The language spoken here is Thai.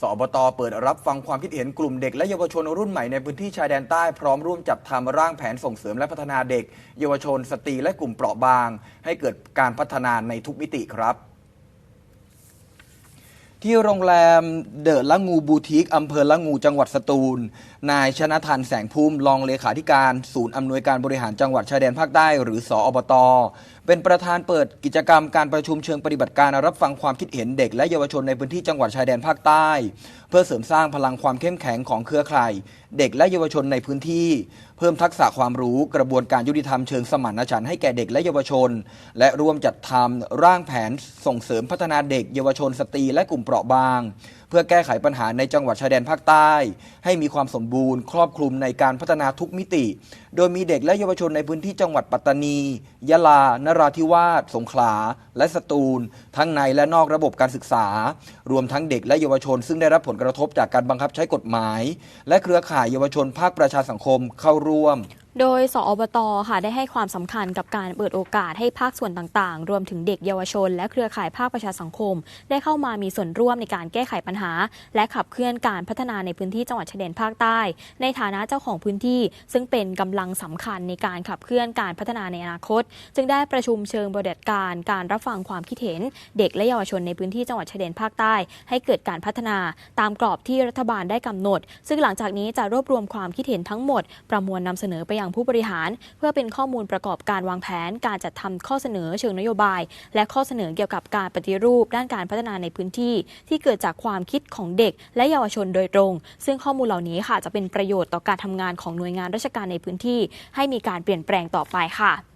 สอบตเปิดรับฟังความคิดเห็นกลุ่มเด็กและเยาวชนรุ่นใหม่ในพื้นที่ชายแดนใต้พร้อมร่วมจัดทำร่างแผนส่งเสริมและพัฒนาเด็ก เยาวชน สตรีและกลุ่มเปราะบาง ให้เกิดการพัฒนาในทุกมิติครับ ที่โรงแรมเดอะละงูบูติกอำเภอละงูจังหวัดสตูล นายชนะทันแสงภูมิรองเลขาธิการ ศูนย์อำนวยการบริหารจังหวัดชายแดนภาคใต้ หรือสออบต เป็นประธานเปิดกิจกรรมการประชุมเชิงปฏิบัติการรับฟังความคิดเห็นเด็กและเยาวชนในพื้นที่จังหวัดชายแดนภาคใต้ เพื่อเสริมสร้างพลังความเข้มแข็งของเครือข่ายเด็กและเยาวชนในพื้นที่ เพิ่มทักษะความรู้กระบวนการยุติธรรมเชิงสมานฉันท์ให้แก่เด็กและเยาวชน และร่วมจัดทำร่างแผนส่งเสริมพัฒนาเด็กเยาวชนสตรีและกลุ่มเปราะบาง เพื่อแก้ไขปัญหาในจังหวัดชายแดนภาคใต้ ให้มีความสมบูรณ์ครอบคลุมในการพัฒนาทุกมิติ โดยมีเด็กและเยาวชนในพื้นที่จังหวัดปัตตานี ยะลา นราธิวาส สงขลา และสตูล ทั้งในและนอกระบบการศึกษา รวมทั้งเด็กและเยาวชน ซึ่งได้รับผลกระทบจากการบังคับใช้กฎหมาย และเครือข่ายเยาวชนภาคประชาสังคมเข้าร่วม โดย สอบต ค่ะ ได้ให้ความสำคัญกับการเปิดโอกาสให้ภาคส่วนต่างๆ รวมถึงเด็กเยาวชน และเครือข่ายภาคประชาสังคม ได้เข้ามามีส่วนร่วมในการแก้ไขปัญหา และขับเคลื่อนการพัฒนาในพื้นที่จังหวัดชายแดนภาคใต้ ในฐานะเจ้าของพื้นที่ ซึ่งเป็นกำลังสำคัญในการขับเคลื่อนการพัฒนาในอนาคต จึงได้ประชุมเชิงบริการ การรับฟังความคิดเห็น เด็กและเยาวชนในพื้นที่จังหวัดชายแดนภาคใต้ ให้เกิดการพัฒนาตามกรอบที่รัฐบาลได้กำหนด ซึ่งหลังจากนี้จะรวบรวมความคิดเห็นทั้งหมด ประมวลนำเสนอไปยังผู้บริหาร เพื่อเป็นข้อมูลประกอบการวางแผน การจัดทำข้อเสนอเชิงนโยบาย และข้อเสนอเกี่ยวกับการปฏิรูป ด้านการพัฒนาในพื้นที่ ที่เกิดจากความคิดของเด็ก และเยาวชนโดยตรง ซึ่งข้อมูลเหล่านี้ค่ะจะเป็นประโยชน์ต่อการทำงานของหน่วยงานราชการในพื้นที่ ให้มีการเปลี่ยนแปลงต่อไปค่ะ